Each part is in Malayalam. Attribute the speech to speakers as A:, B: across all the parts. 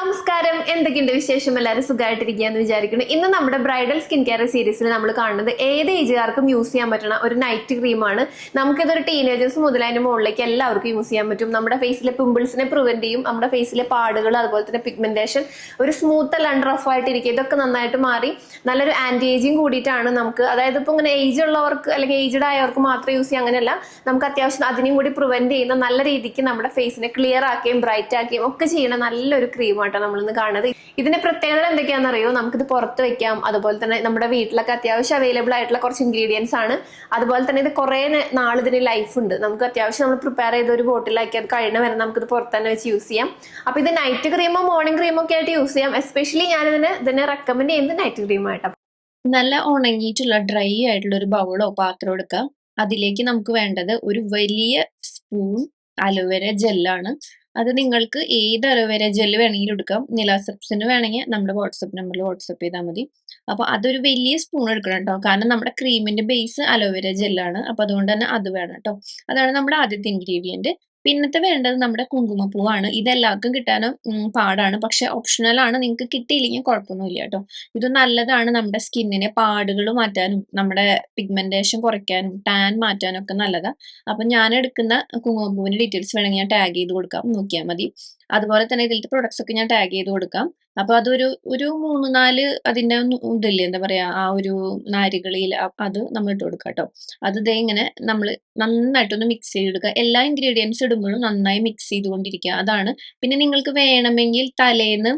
A: നമസ്കാരം. എന്തൊക്കെയുണ്ട് വിശേഷം? എല്ലാവരും സുഖമായിട്ടിരിക്കുകയെന്ന് വിചാരിക്കുന്നു. ഇന്ന് നമ്മുടെ ബ്രൈഡൽ സ്കിൻ കെയർ സീരീസിൽ നമ്മൾ കാണുന്നത് ഏത് ഏജുകാർക്കും യൂസ് ചെയ്യാൻ പറ്റുന്ന ഒരു നൈറ്റ് ക്രീമാണ്. നമുക്കിതൊരു ടീനേജേഴ്സ് മുതൽ മുകളിലേക്ക് എല്ലാവർക്കും യൂസ് ചെയ്യാൻ പറ്റും. നമ്മുടെ ഫേസിലെ പിമ്പിൾസിനെ പ്രിവെന്റ് ചെയ്യും. നമ്മുടെ ഫേസിലെ പാടുകൾ അതുപോലെ തന്നെ പിഗ്മെന്റേഷൻ ഒരു സ്മൂത്ത് അല്ലാണ്ട് റഫ് ആയിട്ടിരിക്കുക ഇതൊക്കെ നന്നായിട്ട് മാറി നല്ലൊരു ആന്റി ഏജിങ് കൂടിയിട്ടാണ് നമുക്ക് അതായത് ഇപ്പൊ ഇങ്ങനെ ഏജ് ഉള്ളവർക്ക് അല്ലെങ്കിൽ ഏജ്ഡ് ആയവർക്ക് മാത്രം യൂസ് ചെയ്യാം അങ്ങനെയല്ല. നമുക്ക് അത്യാവശ്യം അതിനെയും കൂടി പ്രിവെന്റ് ചെയ്യുന്ന നല്ല രീതിക്ക് നമ്മുടെ ഫേസിനെ ക്ലിയർ ആക്കുകയും ബ്രൈറ്റ് ആക്കുകയും ഒക്കെ ചെയ്യുന്ന നല്ലൊരു ക്രീമാട്ടോ നമ്മൾ ഇന്ന് കാണുന്നത്. ഇതിന്റെ പ്രത്യേകത അറിയോ നമുക്കിത് പുറത്ത് വെക്കാം. അതുപോലെ തന്നെ നമ്മുടെ വീട്ടിലൊക്കെ അത്യാവശ്യം അവൈലബിൾ ആയിട്ടുള്ള കുറച്ച് ഇൻഗ്രീഡിയൻസ് ആണ്. അതുപോലെ തന്നെ ഇത് കുറേ നാൾ ഇതിന് ലൈഫ് ഉണ്ട്. നമുക്ക് അത്യാവശ്യം നമ്മൾ പ്രിപ്പയർ ചെയ്ത ഒരു ബോട്ടിലാക്കി അത് കഴിയുന്ന വരെ നമുക്കിത് പുറത്ത് തന്നെ വെച്ച് യൂസ് ചെയ്യാം. അപ്പൊ ഇത് നൈറ്റ് ക്രീമോ മോർണിംഗ് ക്രീമോ ഒക്കെ ആയിട്ട് യൂസ് ചെയ്യാം. എസ്പെഷ്യലി ഞാൻ ഇതിന് ഇതിനെ റെക്കമെൻഡ് ചെയ്യുന്നത് നൈറ്റ് ക്രീമായിട്ടാണ്
B: നല്ല ഉണങ്ങിയിട്ടുള്ള ഡ്രൈ ആയിട്ടുള്ള ഒരു ബൗളോ പാത്രം എടുക്കാം. അതിലേക്ക് നമുക്ക് വേണ്ടത് ഒരു വലിയ സ്പൂൺ അലോവേര ജെല്ലാണ് അത് നിങ്ങൾക്ക് ഏത് അലോവേര ജെൽ വേണമെങ്കിലും എടുക്കാം. നിലാസെപ്സിന് വേണമെങ്കിൽ നമ്മുടെ വാട്സപ്പ് നമ്പറിൽ വാട്സപ്പ് ചെയ്താൽ മതി. അപ്പോൾ അതൊരു വലിയ സ്പൂൺ എടുക്കണം കേട്ടോ. കാരണം നമ്മുടെ ക്രീമിന്റെ ബേസ് അലോവേര ജെല്ലാണ് അപ്പോൾ അതുകൊണ്ട് തന്നെ അത് വേണം കേട്ടോ. അതാണ് നമ്മുടെ ആദ്യത്തെ ഇൻഗ്രീഡിയന്റ് പിന്നത്തെ വേണ്ടത് നമ്മുടെ കുങ്കുമപ്പൂവാണ്. ഇതെല്ലാവർക്കും കിട്ടാനും പാടാണ്. പക്ഷെ ഓപ്ഷണൽ ആണ് നിങ്ങൾക്ക് കിട്ടിയില്ലെങ്കിൽ കുഴപ്പമൊന്നുമില്ല കേട്ടോ. ഇത് നല്ലതാണ് നമ്മുടെ സ്കിന്നിനെ പാടുകൾ മാറ്റാനും നമ്മുടെ പിഗ്മെന്റേഷൻ കുറയ്ക്കാനും ടാൻ മാറ്റാനും ഒക്കെ നല്ലതാ. അപ്പൊ ഞാൻ എടുക്കുന്ന കുങ്കുമപ്പൂവിന്റെ ഡീറ്റെയിൽസ് വേണമെങ്കിൽ ഞാൻ ടാഗ് ചെയ്ത് കൊടുക്കാം. നോക്കിയാൽ മതി. അതുപോലെ തന്നെ ഇതിലത്തെ പ്രൊഡക്ട്സ് ഒക്കെ ഞാൻ ടാഗ് ചെയ്ത് കൊടുക്കാം. അപ്പൊ അതൊരു ഒരു മൂന്ന് നാല് അതിന്റെ ഇതല്ലേ എന്താ പറയാ ആ ഒരു നാരുകളിയിൽ അത് നമ്മൾ ഇട്ട് കൊടുക്കാം കേട്ടോ. അത് ഇതേ ഇങ്ങനെ നമ്മൾ നന്നായിട്ടൊന്ന് മിക്സ് ചെയ്ത് ചെയ്തെടുക്കുക. എല്ലാ ഇൻഗ്രീഡിയൻസ് ഇടുമ്പോഴും നന്നായി മിക്സ് ചെയ്തുകൊണ്ടിരിക്കുക. അതാണ്. പിന്നെ നിങ്ങൾക്ക് വേണമെങ്കിൽ തലേന്ന്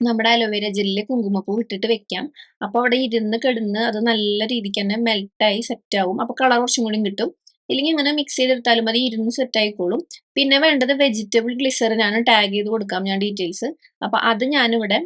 B: നമ്മുടെ അലോവേര ജെല്ലിൽ കുങ്കുമപ്പൂ ഇട്ടിട്ട് വെക്കാം. അപ്പോൾ അവിടെ ഇരുന്ന് കിടന്ന് അത് നല്ല രീതിക്ക് തന്നെ മെൽട്ടായി സെറ്റ് ആവും. അപ്പോൾ കളർ കുറച്ചും കൂടി കിട്ടും. ഇല്ലെങ്കിൽ ഇങ്ങനെ മിക്സ് ചെയ്തെടുത്താലും മതി ഇരുന്ന് സെറ്റ് ആയിക്കോളും. പിന്നെ വേണ്ടത് വെജിറ്റബിൾ ഗ്ലിസറിനാണ് ടാഗ് ചെയ്ത് കൊടുക്കാം ഞാൻ ഡീറ്റെയിൽസ് അപ്പൊ അത് ഞാനിവിടെ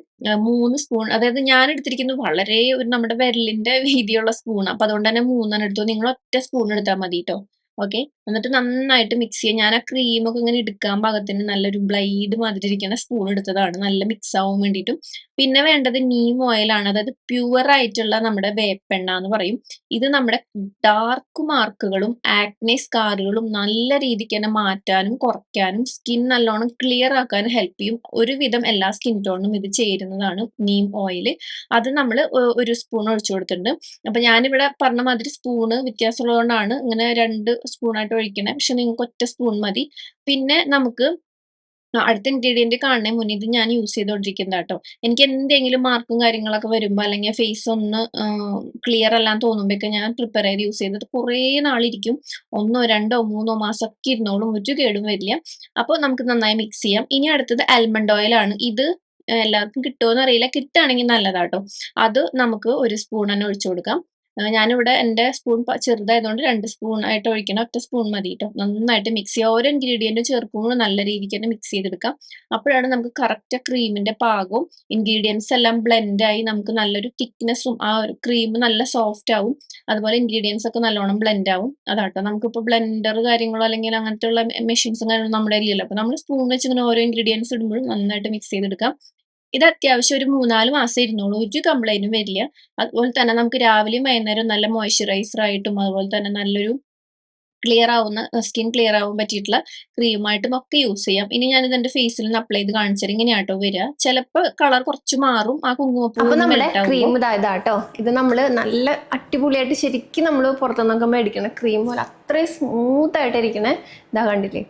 B: മൂന്ന് സ്പൂൺ അതായത് ഞാൻ എടുത്തിരിക്കുന്നത് വളരെ ഒരു നമ്മുടെ വിരലിന്റെ വീതിയുള്ള സ്പൂൺ അപ്പൊ അതുകൊണ്ട് തന്നെ മൂന്നെണ്ണം എടുത്തു. നിങ്ങൾ ഒറ്റ സ്പൂൺ എടുത്താൽ മതി കേട്ടോ ഓക്കെ? എന്നിട്ട് നന്നായിട്ട് മിക്സ് ചെയ്യുക ഞാൻ ആ ക്രീം ഒക്കെ ഇങ്ങനെ എടുക്കാൻ പാകത്തിന് നല്ലൊരു ബ്ലൈഡ് മാതിരി ഇരിക്കുന്ന സ്പൂൺ എടുത്തതാണ്. നല്ല മിക്സ് ആവാൻ വേണ്ടിയിട്ടും. പിന്നെ വേണ്ടത് നീം ഓയിലാണ് അതായത് പ്യുവർ ആയിട്ടുള്ള നമ്മുടെ വേപ്പെണ്ണ എന്ന് പറയും. ഇത് നമ്മുടെ ഡാർക്ക് മാർക്കുകളും ആക്നെ സ്കാറുകളും നല്ല രീതിക്ക് തന്നെ മാറ്റാനും കുറയ്ക്കാനും സ്കിൻ നല്ലോണം ക്ലിയർ ആക്കാനും ഹെൽപ്പ് ചെയ്യും. ഒരുവിധം എല്ലാ സ്കിൻ ടോണിനും ഇത് ചേരുന്നതാണ് നീം ഓയിൽ അത് നമ്മൾ ഒരു സ്പൂൺ ഒഴിച്ചു കൊടുത്തിട്ടുണ്ട്. അപ്പൊ ഞാനിവിടെ പറഞ്ഞ മാതിരി സ്പൂണ് വ്യത്യാസമുള്ളതുകൊണ്ടാണ് ഇങ്ങനെ രണ്ട് സ്പൂണായിട്ട് ഒഴിക്കണേ. പക്ഷെ നിങ്ങൾക്ക് ഒറ്റ സ്പൂൺ മതി. പിന്നെ നമുക്ക് അടുത്ത ഇൻഗ്രീഡിയന്റ് കാണുന്നതിന് മുന്നേ ഇത് ഞാൻ യൂസ് ചെയ്തുകൊണ്ടിരിക്കുന്നത് കേട്ടോ എനിക്ക് എന്തെങ്കിലും മാർക്കും കാര്യങ്ങളൊക്കെ വരുമ്പോൾ അല്ലെങ്കിൽ ഫേസ് ഒന്ന് ക്ലിയർ അല്ലാന്ന് തോന്നുമ്പോഴൊക്കെ ഞാൻ പ്രിപ്പയർ ചെയ്ത് യൂസ് ചെയ്തത്. കുറേ നാളിരിക്കും. ഒന്നോ രണ്ടോ മൂന്നോ മാസമൊക്കെ ഇരുന്നോളും. ഒരു കേടും വരില്ല. അപ്പോൾ നമുക്ക് നന്നായി മിക്സ് ചെയ്യാം. ഇനി അടുത്തത് ആൽമണ്ട് ഓയിലാണ് ഇത് എല്ലാവർക്കും കിട്ടുമോ അറിയില്ല. കിട്ടുകയാണെങ്കിൽ നല്ലതാട്ടോ അത് നമുക്ക് ഒരു സ്പൂൺ തന്നെ ഒഴിച്ചു കൊടുക്കാം. ഞാനിവിടെ എന്റെ സ്പൂൺ ചെറുതായതുകൊണ്ട് രണ്ട് സ്പൂൺ ആയിട്ട് ഒഴിക്കണം. ഒറ്റ സ്പൂൺ മതി കേട്ടോ നന്നായിട്ട് മിക്സ് ചെയ്യുക ഓരോ ഇൻഗ്രീഡിയന്റും ചേർക്കുമ്പോൾ നല്ല രീതിക്ക് തന്നെ മിക്സ് ചെയ്തെടുക്കാം. അപ്പോഴാണ് നമുക്ക് കറക്റ്റ് ക്രീമിന്റെ പാകവും ഇൻഗ്രീഡിയൻസ് എല്ലാം ബ്ലെൻഡായി നമുക്ക് നല്ലൊരു തിക്നെസ്സും ആ ഒരു ക്രീം നല്ല സോഫ്റ്റ് ആവും. അതുപോലെ ഇൻഗ്രീഡിയൻസ് ഒക്കെ നല്ലോണം ബ്ലെൻഡ് ആവും. അതാട്ടോ. നമുക്കിപ്പോൾ ബ്ലെൻഡർ കാര്യങ്ങളോ അല്ലെങ്കിൽ അങ്ങനത്തെ ഉള്ള മെഷീൻസും കാര്യങ്ങളും നമ്മുടെ അരിയല്ലോ അപ്പോൾ നമ്മൾ സ്പൂൺ വെച്ച് ഇങ്ങനെ ഓരോ ഇൻഗ്രീഡിയൻസ് ഇടുമ്പോഴും നന്നായിട്ട് മിക്സ് ചെയ്തെടുക്കാം. ഇത് അത്യാവശ്യം ഒരു മൂന്നാൽ മാസം ഇരുന്നോളൂ. ഒരു കംപ്ലൈന്റും വരില്ല. അതുപോലെ തന്നെ നമുക്ക് രാവിലെയും വൈകുന്നേരം നല്ല മോയ്സ്ചറൈസർ ആയിട്ടും അതുപോലെ തന്നെ നല്ലൊരു ക്ലിയർ ആവുന്ന സ്കിൻ ക്ലിയർ ആവാൻ പറ്റിയിട്ടുള്ള ക്രീമായിട്ടും ഒക്കെ യൂസ് ചെയ്യാം. ഇനി ഞാൻ ഇതെന്റെ ഫേസിൽ നിന്ന് അപ്ലൈ ചെയ്ത് കാണിച്ചാൽ ഇങ്ങനെയാട്ടോ വരിക. ചിലപ്പോൾ കളർ കുറച്ച് മാറും. ആ കുങ്കുമപ്പൂ
A: നമ്മുടെ ക്രീം ഇതായതാട്ടോ. ഇത് നമ്മൾ നല്ല അടിപൊളിയായിട്ട് ശരിക്കും നമ്മൾ പുറത്തുനിന്നൊക്കെ മേടിക്കണ ക്രീം പോലെ അത്രയും സ്മൂത്ത് ആയിട്ടിരിക്കണേ. ഇതാ കണ്ടില്ലേ?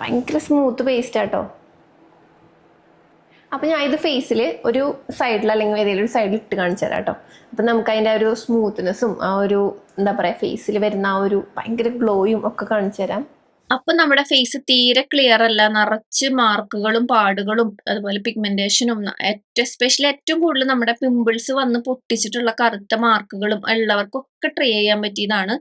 A: ഭയങ്കര സ്മൂത്ത് പേസ്റ്റ് ആട്ടോ. അപ്പൊ ഞാൻ ഇത് ഫേസിൽ ഒരു സൈഡിൽ അല്ലെങ്കിൽ ഏതെങ്കിലും ഒരു സൈഡിൽ ഇട്ട് കാണിച്ചു തരാം കേട്ടോ അപ്പൊ നമുക്ക് അതിന്റെ ഒരു സ്മൂത്ത്നെസ്സും ആ ഒരു എന്താ പറയാ ഫേസിൽ വരുന്ന ആ ഒരു ഭയങ്കര ഗ്ലോയും ഒക്കെ കാണിച്ചു തരാം.
B: അപ്പൊ നമ്മുടെ ഫേസ് തീരെ ക്ലിയർ അല്ല. നിറച്ച് മാർക്കുകളും പാടുകളും അതുപോലെ പിഗ്മെന്റേഷനും എസ്പെഷ്യലി ഏറ്റവും കൂടുതൽ നമ്മുടെ പിമ്പിൾസ് വന്ന് പൊട്ടിച്ചിട്ടുള്ള കറുത്ത മാർക്കുകളും ഉള്ളവർക്കൊക്കെ ട്രൈ ചെയ്യാൻ പറ്റിയതാണ്.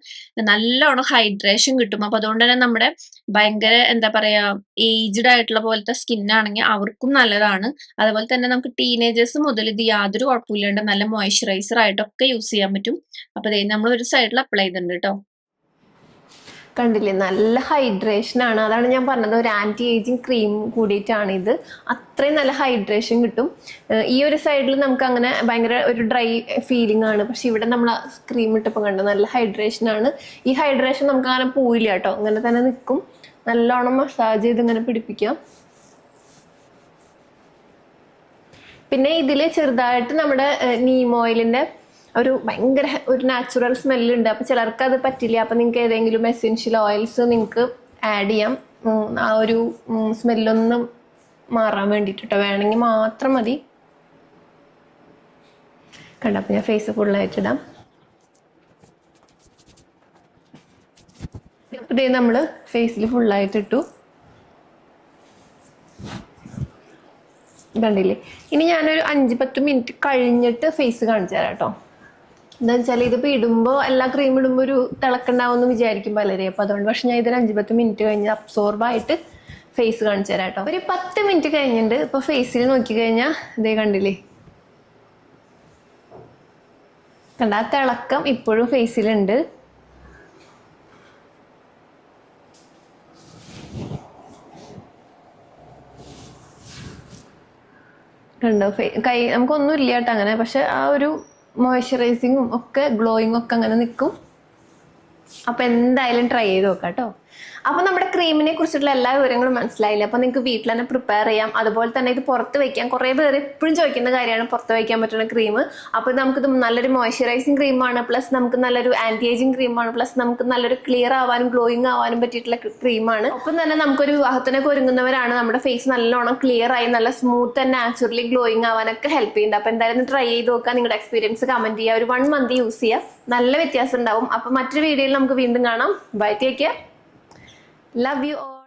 B: നല്ലോണം ഹൈഡ്രേഷൻ കിട്ടും. അപ്പൊ അതുകൊണ്ട് തന്നെ നമ്മുടെ ഭയങ്കര എന്താ പറയാ ഏജ്ഡ് ആയിട്ടുള്ള പോലത്തെ സ്കിൻ ആണെങ്കിൽ അവർക്കും നല്ലതാണ്. അതുപോലെ തന്നെ നമുക്ക് ടീനേജേഴ്സ് മുതൽ ഇത് യാതൊരു കുഴപ്പമില്ലാണ്ട് നല്ല മോയ്സ്ചറൈസർ ആയിട്ടൊക്കെ യൂസ് ചെയ്യാൻ പറ്റും. അപ്പൊ നമ്മൾ ഒരു സൈഡിൽ അപ്ലൈ ചെയ്തിട്ടുണ്ട് കേട്ടോ
A: കണ്ടില്ലേ? നല്ല ഹൈഡ്രേഷൻ ആണ്. അതാണ് ഞാൻ പറഞ്ഞത്. ഒരു ആന്റി ഏജിങ് ക്രീം കൂടിയിട്ടാണ് ഇത് അത്രയും നല്ല ഹൈഡ്രേഷൻ കിട്ടും. ഈ ഒരു സൈഡിൽ നമുക്ക് അങ്ങനെ ഭയങ്കര ഒരു ഡ്രൈ ഫീലിംഗ് ആണ്. പക്ഷെ ഇവിടെ നമ്മൾ ക്രീം ഇട്ടപ്പോൾ കണ്ടു നല്ല ഹൈഡ്രേഷൻ ആണ്. ഈ ഹൈഡ്രേഷൻ നമുക്ക് അങ്ങനെ പോയില്ല കേട്ടോ. അങ്ങനെ തന്നെ നിൽക്കും നല്ലോണം മസാജ് ചെയ്ത് ഇങ്ങനെ പിടിപ്പിക്കാം. പിന്നെ ഇതിൽ ചെറുതായിട്ട് നമ്മുടെ നീം ഓയിലിന്റെ ഒരു ഭയങ്കര ഒരു നാച്ചുറൽ സ്മെല്ലുണ്ട് അപ്പോൾ ചിലർക്ക് അത് പറ്റില്ല. അപ്പോൾ നിങ്ങൾക്ക് ഏതെങ്കിലും എസെൻഷ്യൽ ഓയിൽസ് നിങ്ങൾക്ക് ആഡ് ചെയ്യാം. ആ ഒരു സ്മെല്ലൊന്നും മാറാൻ വേണ്ടിയിട്ട് വേണമെങ്കിൽ മാത്രം മതി. കണ്ടപ്പോൾ ഞാൻ ഫേസ് ഫുള്ളായിട്ടിടാം ഇതേ നമ്മൾ ഫേസിൽ ഫുള്ളായിട്ടിട്ടു കണ്ടില്ലേ? ഇനി ഞാനൊരു അഞ്ച് പത്ത് മിനിറ്റ് കഴിഞ്ഞിട്ട് ഫേസ് കാണിച്ചു തരാം കേട്ടോ. എന്താ വെച്ചാൽ ഇതിപ്പോ ഇടുമ്പോ എല്ലാ ക്രീം ഇടുമ്പോ ഒരു തിളക്കുണ്ടാവുമെന്ന് വിചാരിക്കും പലരെ. അപ്പൊ അതുകൊണ്ട് പക്ഷെ ഞാൻ ഇതൊരു അഞ്ചു പത്ത് മിനിറ്റ് കഴിഞ്ഞ് അബ്സോർബ് ആയിട്ട് ഫേസ് കാണിച്ചു തരാം കേട്ടോ ഒരു പത്ത് മിനിറ്റ് കഴിഞ്ഞിട്ട് ഇപ്പൊ ഫേസിൽ നോക്കി കഴിഞ്ഞാ ഇതേ കണ്ടില്ലേ? കണ്ട? ആ തിളക്കം ഇപ്പോഴും ഫേസിലുണ്ട് കണ്ടോ? കൈ നമുക്കൊന്നും ഇല്ല കേട്ടോ അങ്ങനെ. പക്ഷെ ആ ഒരു മോയ്സ്ചറൈസിങ്ങും ഒക്കെ ഗ്ലോയിങ്ങും ഒക്കെ അങ്ങനെ നിൽക്കും അപ്പോൾ എന്തായാലും ട്രൈ ചെയ്ത് നോക്കാം കേട്ടോ അപ്പൊ നമ്മുടെ ക്രീമിനെ കുറിച്ചിട്ടുള്ള എല്ലാ വിവരങ്ങളും മനസ്സിലായില്ല? അപ്പൊ നിങ്ങൾക്ക് വീട്ടിൽ തന്നെ പ്രിപ്പയർ ചെയ്യാം. അതുപോലെ തന്നെ ഇത് പുറത്ത് വെക്കാം. കുറെ പേര് എപ്പോഴും ചോദിക്കുന്ന കാര്യമാണ് പുറത്ത് വയ്ക്കാൻ പറ്റുന്ന ക്രീം അപ്പൊ നമുക്കിത് നല്ലൊരു മോയ്സ്ചറൈസിങ് ക്രീമാണ് പ്ലസ് നമുക്ക് നല്ലൊരു ആന്റി ഏജിങ് ക്രീമാണ് പ്ലസ് നമുക്ക് നല്ലൊരു ക്ലിയർ ആവാനും ഗ്ലോയിങ് ആവാനും പറ്റിയിട്ടുള്ള ക്രീമാണ് ഒപ്പം തന്നെ നമുക്കൊരു വിവാഹത്തിനൊക്കെ ഒരുങ്ങുന്നവരാണ്. നമ്മുടെ ഫേസ് നല്ലോണം ക്ലിയർ ആയി നല്ല സ്മൂത്ത് ആൻഡ് നാച്ചുറലി ഗ്ലോയിങ് ആവാനൊക്കെ ഹെൽപ്പ് ചെയ്യുന്നുണ്ട്. അപ്പൊ എന്തായാലും ട്രൈ ചെയ്ത് നോക്കാം നിങ്ങളുടെ എക്സ്പീരിയൻസ് കമന്റ് ചെയ്യുക. ഒരു വൺ മന്ത് യൂസ് ചെയ്യുക. നല്ല വ്യത്യാസം ഉണ്ടാവും. അപ്പൊ മറ്റൊരു വീഡിയോയിൽ നമുക്ക് വീണ്ടും കാണാം. Bye take care Love you all.